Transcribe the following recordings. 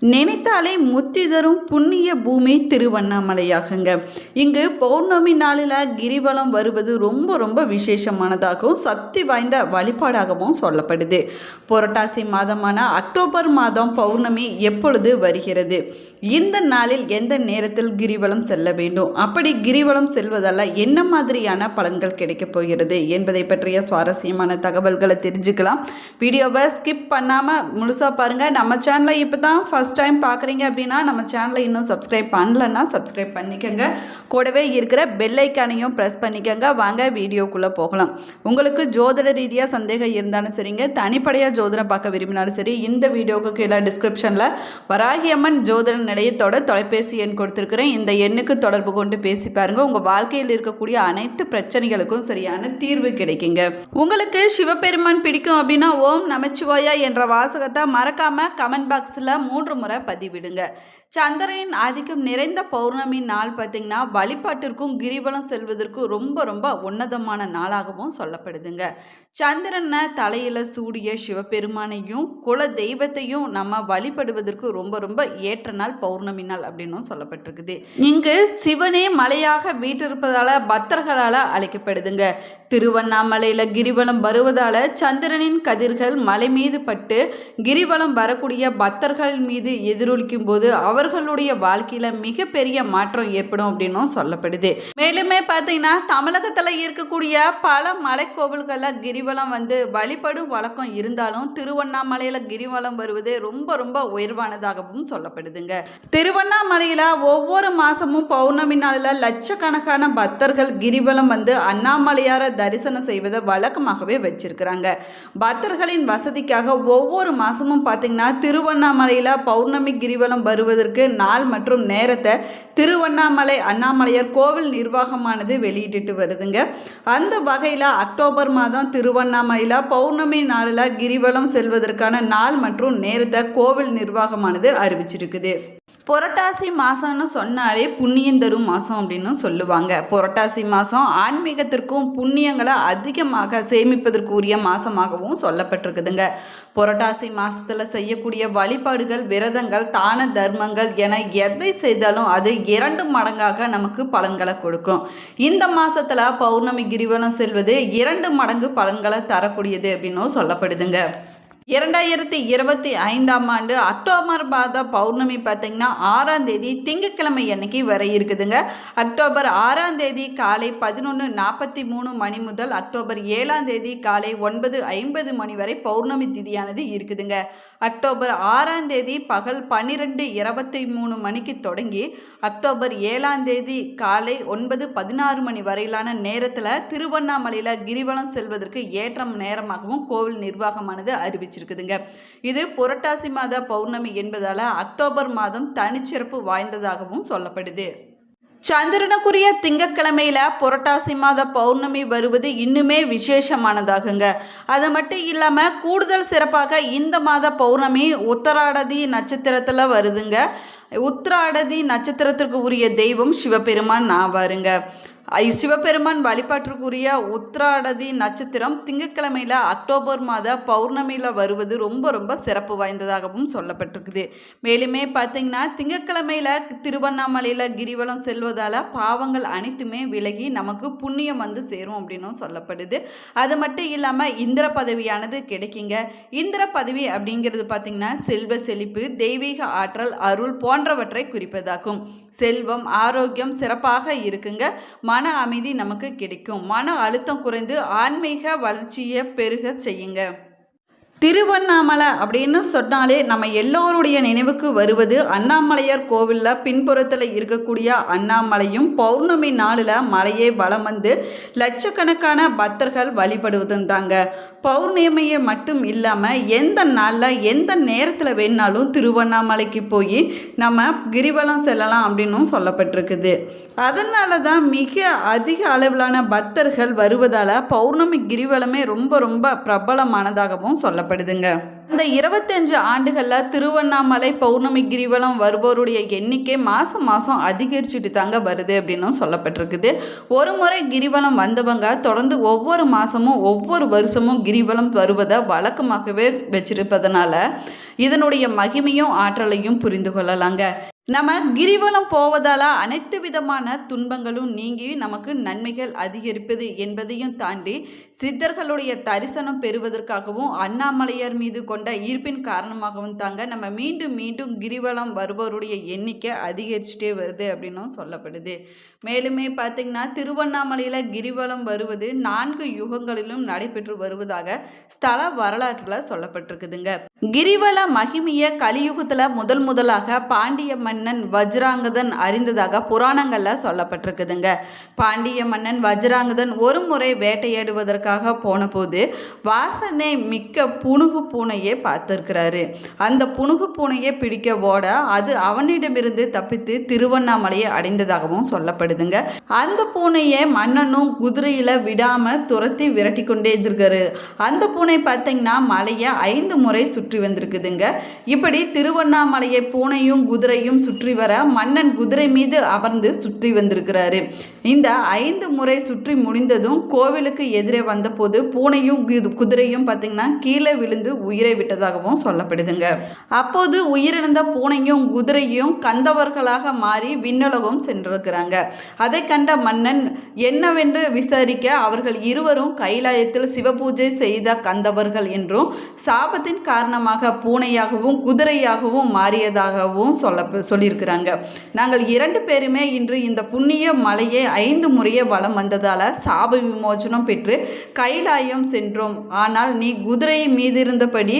நினைத்தாலே முத்தி தரும் புண்ணிய பூமி திருவண்ணாமலையாகுங்க. இங்கு பௌர்ணமி நாளில் கிரிவலம் வருவது ரொம்ப ரொம்ப விசேஷமானதாகவும் சக்தி வாய்ந்த வழிபாடாகவும் சொல்லப்படுது. புரட்டாசி மாதமான அக்டோபர் மாதம் பௌர்ணமி எப்பொழுது வருகிறது? இந்த நாளில் எந்த நேரத்தில் கிரிவலம் செல்ல வேண்டும்? அப்படி கிரிவலம் செல்வதால் என்ன மாதிரியான பலன்கள் கிடைக்கப் போகிறது என்பதை பற்றிய சுவாரஸ்யமான தகவல்களை தெரிஞ்சுக்கலாம். வீடியோவை ஸ்கிப் பண்ணாமல் முழுசாக பாருங்கள் நம்ம சேனலை இப்போ தான் ஃபஸ்ட் டைம் பார்க்குறீங்க அப்படின்னா நம்ம சேனலை இன்னும் சப்ஸ்கிரைப் பண்ணலன்னா சப்ஸ்கிரைப் பண்ணிக்கோங்க. கூடவே இருக்கிற பெல்லைக்கானையும் ப்ரெஸ் பண்ணிக்கோங்க. வாங்க வீடியோக்குள்ளே போகலாம். உங்களுக்கு ஜோதிட ரீதியாக சந்தேகம் இருந்தாலும் சரிங்க. தனிப்படையாக ஜோதிடம் பார்க்க விரும்பினாலும் சரி இந்த வீடியோவுக்கு கீழே டிஸ்கிரிப்ஷனில் வராகியம்மன் ஜோதிடன் நிலையத்தோட தொலைபேசி எண் கொடுத்துருக்குறேன். இந்த எண்ணுக்கு தொடர்பு கொண்டு பேசி பாருங்க. உங்கள் வாழ்க்கையில் இருக்கக்கூடிய அனைத்து பிரச்சனைகளுக்கும் சரியான தீர்வு கிடைக்குங்க. உங்களுக்கு சிவபெருமான் பிடிக்கும் அப்படின்னா ஓம் நமச்சிவாயா என்ற வாசகத்தை மறக்காம கமெண்ட் பாக்ஸில் மூன்று முறை பதிவிடுங்க. சந்திரனின் ஆதிக்கம் நிறைந்த பௌர்ணமி நாள் பார்த்திங்கன்னா வழிபாட்டிற்கும் கிரிவலம் செல்வதற்கும் ரொம்ப ரொம்ப உன்னதமான நாளாகவும் சொல்லப்படுதுங்க. சந்திரனை தலையில் சூடிய சிவபெருமானையும் குல தெய்வத்தையும் நம்ம வழிபடுவதற்கு ரொம்ப ரொம்ப ஏற்ற நாள் பௌர்ணமி நாள் அப்படின்னும் சொல்லப்பட்டிருக்குது. இங்கு சிவனே மலையாக வீட்டிருப்பதால் பக்தர்களால் அழைக்கப்படுதுங்க. திருவண்ணாமலையில் கிரிவலம் வருவதால் சந்திரனின் கதிர்கள் மலை மீது பட்டு கிரிவலம் வரக்கூடிய பக்தர்கள் மீது எதிரொலிக்கும் போது அவர்களுடைய வாழ்க்கையில் மிகப்பெரிய மாற்றம் ஏற்படும் அப்படின்னும் சொல்லப்படுது. மேலுமே பார்த்தீங்கன்னா தமிழகத்தில் இருக்கக்கூடிய பல மலைக்கோவில்களில் கிரிவலம் வந்து வழிபடும் வழக்கம் இருந்தாலும் திருவண்ணாமலையில் கிரிவலம் வருவது ரொம்ப ரொம்ப உயர்வானதாகவும் சொல்லப்படுதுங்க. திருவண்ணாமலையில் ஒவ்வொரு மாதமும் பௌர்ணமி நாளில் லட்சக்கணக்கான பக்தர்கள் கிரிவலம் வந்து அண்ணாமலையார தரிசனம் செய்வதை வழக்கமாகவே வச்சிருக்கிறாங்க. பக்தர்களின் வசதிக்காக ஒவ்வொரு மாதமும் பார்த்தீங்கன்னா திருவண்ணாமலையில் பௌர்ணமி கிரிவலம் வருவதற்கு நாள் மற்றும் நேரத்தை திருவண்ணாமலை அண்ணாமலையார் கோவில் நிர்வாகமானது வெளியிட்டு வருதுங்க. அந்த வகையில் அக்டோபர் மாதம் திருவண்ணாமலையில் பௌர்ணமி நாளில் கிரிவலம் செல்வதற்கான நாள் மற்றும் நேரத்தை கோவில் நிர்வாகமானது அறிவிச்சிருக்குது. புரட்டாசி மாதம்னு சொன்னாலே புண்ணியம் தரும் மாதம் அப்படின்னு சொல்லுவாங்க. புரட்டாசி மாதம் ஆன்மீகத்திற்கும் புண்ணியங்களை அதிகமாக சேமிப்பதற்குரிய மாதமாகவும் சொல்லப்பட்டிருக்குதுங்க. புரட்டாசி மாதத்தில் செய்யக்கூடிய வழிபாடுகள் விரதங்கள் தான தர்மங்கள் என எதை செய்தாலும் அது இரண்டு மடங்காக நமக்கு பலன்களை கொடுக்கும். இந்த மாதத்தில் பௌர்ணமி கிரிவலம் செல்வது இரண்டு மடங்கு பலன்களை தரக்கூடியது அப்படின்னும் சொல்லப்படுதுங்க. இரண்டாயிரத்தி இருபத்தி ஐந்தாம் ஆண்டு அக்டோபர் மாத பௌர்ணமி பார்த்தீங்கன்னா ஆறாம் தேதி திங்கட்கிழமை அன்னைக்கு வர இருக்குதுங்க. அக்டோபர் ஆறாம் தேதி காலை பதினொன்று நாற்பத்தி மூணு மணி முதல் அக்டோபர் ஏழாம் தேதி காலை ஒன்பது ஐம்பது மணி வரை பௌர்ணமி திதியானது இருக்குதுங்க. அக்டோபர் ஆறாம் தேதி பகல் பன்னிரெண்டு இருபத்தி மூணு மணிக்கு தொடங்கி அக்டோபர் ஏழாம் தேதி காலை ஒன்பது பதினாறு மணி வரையிலான நேரத்தில் திருவண்ணாமலையில் கிரிவலம் செல்வதற்கு ஏற்ற நேரமாகவும் கோவில் நிர்வாகமானது அறிவிச்சிருக்குதுங்க இது புரட்டாசி மாத பௌர்ணமி என்பதால் அக்டோபர் மாதம் தனிச்சிறப்பு வாய்ந்ததாகவும் சொல்லப்படுது. சந்திரனுக்குரிய திங்கக்கிழமையில் புரட்டாசி மாத பௌர்ணமி வருவது இன்னுமே விசேஷமானதாகுங்க. அது மட்டும் இல்லாமல் கூடுதல் சிறப்பாக இந்த மாத பௌர்ணமி உத்தராடதி நட்சத்திரத்தில் வருதுங்க. உத்திராடதி நட்சத்திரத்திற்கு உரிய தெய்வம் சிவபெருமான் ஆவாருங்க. சிவபெருமான் வழிபாட்டிற்குரிய உத்ராடதி நட்சத்திரம் திங்கட்கிழமையில் அக்டோபர் மாத பௌர்ணமியில் வருவது ரொம்ப ரொம்ப சிறப்பு வாய்ந்ததாகவும் சொல்லப்பட்டிருக்குது. மேலுமே பார்த்திங்கன்னா திங்கட்கிழமையில் திருவண்ணாமலையில் கிரிவலம் செல்வதால் பாவங்கள் அனைத்துமே விலகி நமக்கு புண்ணியம் வந்து சேரும் அப்படின்னும் சொல்லப்படுது. அது மட்டும் இல்லாமல் இந்திர பதவியானது கிடைக்குங்க. இந்திர பதவி அப்படிங்கிறது பார்த்திங்கன்னா செல்வ செழிப்பு தெய்வீக ஆற்றல் அருள் போன்றவற்றை குறிப்பதாகும். செல்வம் ஆரோக்கியம் சிறப்பாக இருக்குங்க. மன அமைதி நமக்கு கிடைக்கும். மன அழுத்தம் குறைந்து ஆன்மீக வளர்ச்சியை பெருக செய்யுங்க. திருவண்ணாமலை அப்படின்னு சொன்னாலே நம்ம எல்லோருடைய நினைவுக்கு வருவது அண்ணாமலையார் கோவிலில் பின்புறத்தில் இருக்கக்கூடிய அண்ணாமலையும் பௌர்ணமி நாளில் மலையை வலம் வந்து லட்சக்கணக்கான பக்தர்கள் வழிபடுவதும் தாங்க பௌர்ணமியை மட்டும் இல்லாமல் எந்த நாளில் எந்த நேரத்தில் வேணாலும் திருவண்ணாமலைக்கு போய் நம்ம கிரிவலம் செல்லலாம் அப்படின்னும் சொல்லப்பட்டிருக்குது. அதனால தான் மிக அதிக அளவிலான பக்தர்கள் வருவதால் பௌர்ணமி கிரிவலமே ரொம்ப ரொம்ப பிரபலமானதாகவும் சொல்லப்படுதுங்க. இந்த இருபத்தஞ்சு ஆண்டுகளில் திருவண்ணாமலை பௌர்ணமி கிரிவலம் வருவோருடைய எண்ணிக்கை மாதம் மாதம் அதிகரிச்சுட்டு தாங்க வருது அப்படின்னும் சொல்லப்பட்டிருக்குது. ஒரு முறை கிரிவலம் வந்தவங்க தொடர்ந்து ஒவ்வொரு மாதமும் ஒவ்வொரு வருஷமும் கிரிவலம் வருவதை வழக்கமாகவே வச்சிருப்பதனால இதனுடைய மகிமையும் ஆற்றலையும் புரிந்து கொள்ளலாங்க. நம்ம கிரிவலம் போவதால் அனைத்து விதமான துன்பங்களும் நீங்கி நமக்கு நன்மைகள் அதிகரிப்பது என்பதையும் தாண்டி சித்தர்களுடைய தரிசனம் பெறுவதற்காகவும் அண்ணாமலையார் மீது கொண்ட ஈர்ப்பின் காரணமாகவும் தாங்க நம்ம மீண்டும் மீண்டும் கிரிவலம் வருபவருடைய எண்ணிக்கை அதிகரிச்சுட்டே வருது அப்படின்னும் சொல்லப்படுது. மேலுமே பார்த்திங்கன்னா திருவண்ணாமலையில் கிரிவலம் வருவது நான்கு யுகங்களிலும் நடைபெற்று வருவதாக ஸ்தல வரலாற்றில் சொல்லப்பட்டிருக்குதுங்க. கிரிவல மகிமைய கலியுகத்தில் முதல் முதலாக பாண்டிய மன்னன் வஜ்ராங்கதன் அறிந்ததாக புராணங்களில் சொல்லப்பட்டிருக்குதுங்க. பாண்டிய மன்னன் வஜ்ராங்கதன் ஒரு முறை வேட்டையாடுவதற்காக போன போது வாசனை மிக்க புணுகு பூனையை பார்த்துருக்கிறாரு. அந்த புணுகு பூனையை பிடிக்க ஓட அது அவனிடமிருந்து தப்பித்து திருவண்ணாமலையை அடைந்ததாகவும் சொல்லப்படுதுங்க. அந்த பூனையை மன்னனும் குதிரையில் விடாமல் துரத்தி விரட்டி கொண்டே இருந்திருக்காரு. அந்த பூனை பார்த்தீங்கன்னா மலையை ஐந்து முறை சுற்றி வந்திருக்குதுங்க. இப்படி திருவண்ணாமலையை பூனையும் குதிரையும் சுற்றி வர மன்னன் குதிரை மீது அமர்ந்து சுற்றி வந்திருக்கிறாரு. இந்த ஐந்து முறை சுற்றி முடிந்ததும் கோவிலுக்கு எதிரே வந்தபோது பூனையும் குதிரையும் பார்த்தீங்கன்னா கீழே விழுந்து உயிரை விட்டதாகவும் சொல்லப்படுதுங்க. அப்போது உயிரிழந்த பூனையும் குதிரையும் கந்தவர்களாக மாறி விண்ணுலகம் சென்றிருக்கிறாங்க. அதை கண்ட மன்னன் என்னவென்று விசாரிக்க அவர்கள் இருவரும் கைலாயத்தில் சிவபூஜை செய்த கந்தவர்கள் என்றும் சாபத்தின் காரணமாக பூனையாகவும் குதிரையாகவும் மாறியதாகவும் சொல்ல சொல்லியிருக்கிறாங்க. நாங்கள் இரண்டு பேருமே இன்று இந்த புண்ணிய மலையை ஐந்து முறையே வலம் வந்ததால் சாப விமோசனம் பெற்று கைலாயம் சென்றோம். ஆனால் நீ குதிரை மீதிருந்தபடி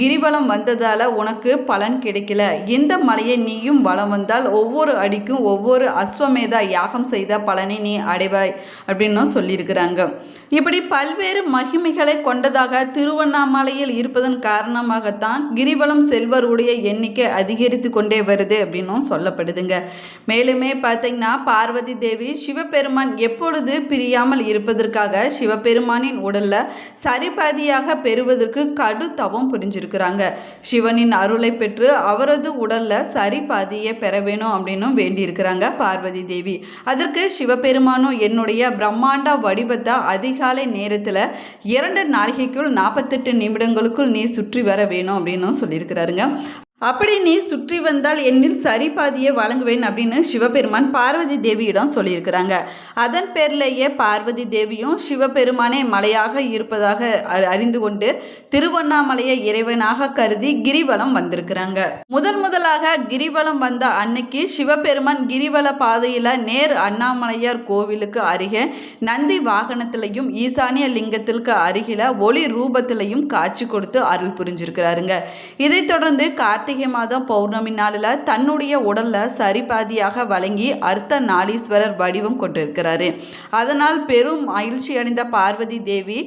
கிரிவலம் வந்ததால் உனக்கு பலன் கிடைக்கல. இந்த மலையை நீயும் வலம் வந்தால் ஒவ்வொரு அடிக்கும் ஒவ்வொரு அஸ்வமேதா யாகம் செய்த பலனை நீ அடைவாய் அப்படின்னும் சொல்லியிருக்கிறாங்க. இப்படி பல்வேறு மகிமைகளை கொண்டதாக திருவண்ணாமலையில் இருப்பதன் காரணமாகத்தான் கிரிவலம் செல்வருடைய எண்ணிக்கை அதிகரித்து கொண்டே வருது. அப்படின்னும் சொல்லப்படுதுங்க. மேலுமே பார்த்தீங்கன்னா பார்வதி தேவி சிவபெருமான் எப்பொழுது பிரியாமல் இருப்பதற்காக சிவபெருமானின் உடல்ல சரிபாதியாக பெறுவதற்கு கடு தவம் புரிஞ்சிருக்கிறாங்க. சிவனின் அருளை பெற்று அவரது உடல்ல சரிபாதியை பெற வேணும் அப்படின்னும் வேண்டியிருக்கிறாங்க பார்வதி தேவி. அதற்கு சிவபெருமானும் என்னுடைய பிரம்மாண்ட வடிவத்தை அதிகாலை நேரத்தில் இரண்டு நாளிகைக்குள் நாற்பத்தெட்டு நிமிடங்களுக்குள் நீ சுற்றி வர வேணும் அப்படின்னும் சொல்லியிருக்கிறாருங்க. அப்படி நீ சுற்றி வந்தால் என்னில் சரிபாதியை வழங்குவேன் அப்படின்னு சிவபெருமான் பார்வதி தேவியிடம் சொல்லியிருக்கிறாங்க. அதன் பேர்லேயே பார்வதி தேவியும் சிவபெருமானே மலையாக இருப்பதாக அறி- அறிந்து கொண்டு திருவண்ணாமலையை இறைவனாக கருதி கிரிவலம் வந்திருக்கிறாங்க. முதல் முதலாக கிரிவலம் வந்த அன்னைக்கு சிவபெருமான் கிரிவல பாதையில் நேர் அண்ணாமலையார் கோவிலுக்கு அருகே நந்தி வாகனத்திலையும் ஈசானிய லிங்கத்திற்கு அருகில ஒளி ரூபத்திலையும் காட்சி கொடுத்து அருள் புரிஞ்சிருக்கிறாருங்க. இதைத் தொடர்ந்து கார்த்திகை கார்த்திகை மாதம் பௌர்ணமி நாளில் தன்னுடைய உடல்ல சரிபாதியாக வழங்கி அர்த்த நாளீஸ்வரர் வடிவம் கொண்டிருக்கிறாரு. அதனால் பெரும் மகிழ்ச்சி அடைந்த பார்வதி தேவி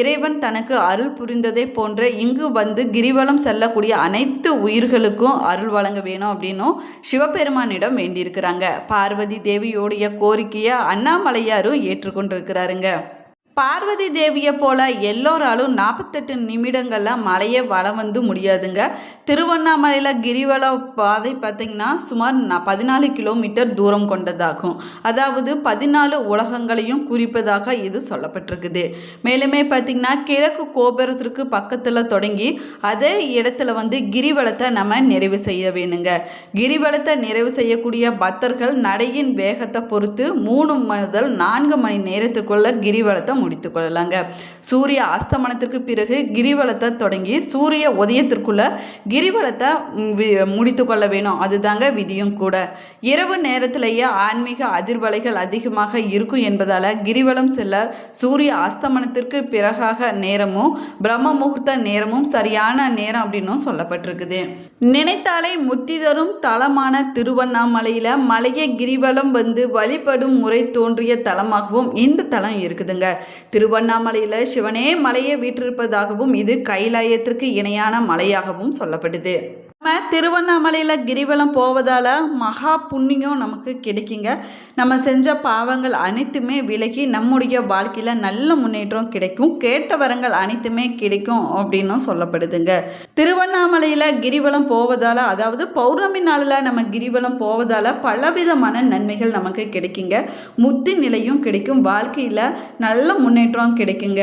இறைவன் தனக்கு அருள் புரிந்ததை போன்ற இங்கு வந்து கிரிவலம் செல்லக்கூடிய அனைத்து உயிர்களுக்கும் அருள் வழங்க வேணும் அப்படின்னும் சிவபெருமானிடம் வேண்டியிருக்கிறாங்க. பார்வதி தேவியோடைய கோரிக்கையை அண்ணாமலையாரும் ஏற்றுக்கொண்டிருக்கிறாருங்க. பார்வதி தேவியை போல எல்லோராலும் நாற்பத்தெட்டு நிமிடங்களில் மலையை வளம் வந்து முடியாதுங்க. திருவண்ணாமலையில் கிரிவல பாதை பார்த்திங்கன்னா சுமார் பதினாலு கிலோமீட்டர் தூரம் கொண்டதாகும். அதாவது பதினாலு உலகங்களையும் குறிப்பதாக இது சொல்லப்பட்டிருக்குது. மேலுமே பார்த்திங்கன்னா கிழக்கு கோபுரத்திற்கு பக்கத்தில் தொடங்கி அதே இடத்துல வந்து கிரிவலத்தை நம்ம நிறைவு செய்ய வேணுங்க. கிரிவலத்தை நிறைவு செய்யக்கூடிய பக்தர்கள் நடையின் வேகத்தை பொறுத்து மூணு முதல் நான்கு மணி நேரத்துக்குள்ள கிரிவலத்தை முடித்து கொள்ளலாங்க சூரிய அஸ்தமனத்திற்கு பிறகு கிரிவலத்தை தொடங்கி சூரிய உதயத்திற்குள்ள கிரிவலத்தை முடித்து கொள்ள வேணும். அதுதாங்க விதியும் கூட. இரவு நேரத்திலேயே ஆன்மீக அதிர்வலைகள் அதிகமாக இருக்கும் என்பதால் கிரிவலம் செல்ல சூரிய அஸ்தமனத்திற்கு பிறகாக நேரமும் பிரம்ம முகூர்த்த நேரமும் சரியான நேரம் அப்படின்னும் சொல்லப்பட்டிருக்குது. நினைத்தாலே முத்தி தரும் தலமான திருவண்ணாமலையில் மலையை கிரிவலம் வந்து வழிபடும் முறை தோன்றிய தலமாகவும் இந்த தலம் இருக்குதுங்க. திருவண்ணாமலையில் சிவனே மலையை வீற்றிருப்பதாகவும் இது கைலாயத்திற்கு இணையான மலையாகவும் சொல்லப்படுது. நம்ம திருவண்ணாமலையில் கிரிவலம் போவதால் மகா புண்ணியம் நமக்கு கிடைக்குங்க. நம்ம செஞ்ச பாவங்கள் அனைத்துமே விலகி நம்முடைய வாழ்க்கையில் நல்ல முன்னேற்றம் கிடைக்கும். கேட்ட வரங்கள் அனைத்துமே கிடைக்கும் அப்படின்னும் சொல்லப்படுதுங்க. திருவண்ணாமலையில் கிரிவலம் போவதால் அதாவது பௌர்ணமி நாளில் நம்ம கிரிவலம் போவதால் பலவிதமான நன்மைகள் நமக்கு கிடைக்குங்க. முத்தி நிலையும் கிடைக்கும். வாழ்க்கையில் நல்ல முன்னேற்றம் கிடைக்குங்க.